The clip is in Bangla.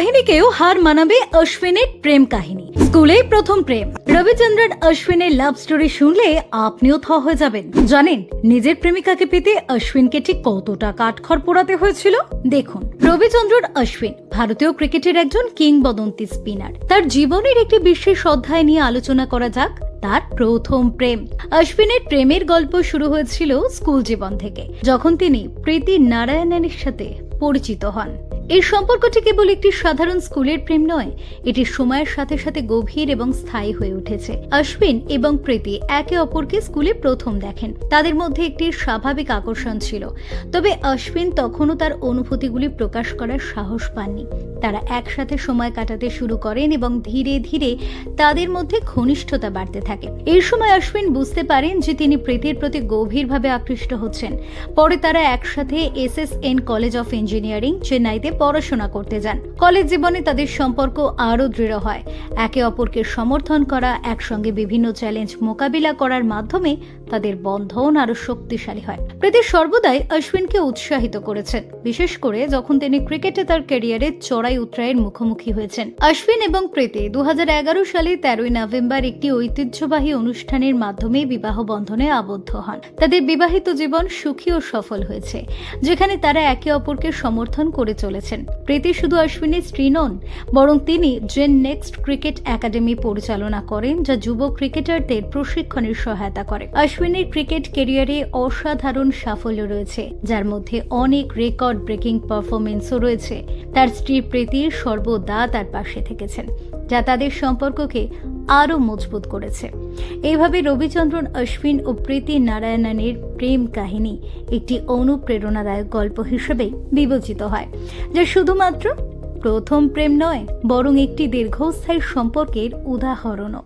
কাহিনীকেও হার মানাবে অশ্বিনের প্রেম কাহিনী। স্কুলেই প্রথম প্রেম। রবিচন্দ্রন অশ্বিনের লাভ স্টোরি শুনলে আপনিও থ হয়ে যাবেন। জানেন, নিজের প্রেমিকাকে পেতে অশ্বিনকে ঠিক কতটা কাঠখড় পোড়াতে হয়েছিল? দেখুন, রবিচন্দ্রন অশ্বিন ভারতীয় ক্রিকেটের একজন কিংবদন্তি স্পিনার তার জীবনের একটি বিশেষ অধ্যায় নিয়ে আলোচনা করা যাক, তার প্রথম প্রেম। অশ্বিনের প্রেমের গল্প শুরু হয়েছিল স্কুল জীবন থেকে, যখন তিনি প্রীতি নারায়ণের সাথে পরিচিত হন। এই সম্পর্কটি কেবল একটি সাধারণ স্কুলের প্রেম নয়, এটি সময়ের সাথে সাথে গভীর এবং স্থায়ী হয়ে উঠেছে। অশ্বিন এবং প্রীতি একে অপরকে স্কুলে প্রথম দেখেন। তাদের মধ্যে একটি স্বাভাবিক আকর্ষণ ছিল। তবে অশ্বিন তখনও তার অনুভূতিগুলি প্রকাশ করার সাহস পাননি। তারা একসাথে সময় কাটাতে শুরু করেন এবং ধীরে ধীরে তাদের মধ্যে ঘনিষ্ঠতা বাড়তে থাকে। এই সময় অশ্বিন বুঝতে পারেন যে তিনি প্রীতির প্রতি গভীরভাবে আকৃষ্ট হচ্ছেন। পরে তারা একসাথে S S N college of engineering, চেন্নাইতে পড়াশোনা করতে যান। কলেজ জীবনে তাদের সম্পর্ক আরও দৃঢ় হয়। একে অপরকে সমর্থন করা, একসঙ্গে বিভিন্ন চ্যালেঞ্জ মোকাবিলা করার মাধ্যমে তাদের বন্ধন আরও শক্তিশালী হয়। প্রীতি সর্বদাই অশ্বিনকে উৎসাহিত করেছেন। বিশেষ করে যখন তিনি ক্রিকেটে তার ক্যারিয়ারে চড়াই উত্রায়ের মুখোমুখি হয়েছেন। অশ্বিন এবং প্রীতি দু হাজার এগারো সালে তেরোই নভেম্বর একটি ঐতিহ্যবাহী অনুষ্ঠানের মাধ্যমে বিবাহ বন্ধনে আবদ্ধ হন। তাদের বিবাহিত জীবন সুখী ও সফল হয়েছে, যেখানে তারা একে অপরকে সমর্থন করে চলেছেন প্রীতি শুধু অশ্বিনের স্ত্রী নন, বরং তিনি জেন নেক্সট ক্রিকেট একাডেমি পরিচালনা করেন, যা যুব ক্রিকেটারদের প্রশিক্ষণের সহায়তা করে। অশ্বিনের ক্রিকেট কেরিয়ারে অসাধারণ সাফল্য রয়েছে, যার মধ্যে অনেক রেকর্ড ব্রেকিং পারফরমেন্সও রয়েছে। তার স্ত্রী প্রীতি সর্বদা তার পাশে থেকেছেন, যা তাদের সম্পর্ককে আরও মজবুত করেছে। এইভাবে রবিচন্দ্রন, অশ্বিন ও প্রীতি নারায়ণনের প্রেম কাহিনী একটি অনুপ্রেরণাদায়ক গল্প হিসেবে বিবেচিত হয়, যা শুধুমাত্র প্রথম প্রেম নয়, বরং একটি দীর্ঘস্থায়ী সম্পর্কের উদাহরণও।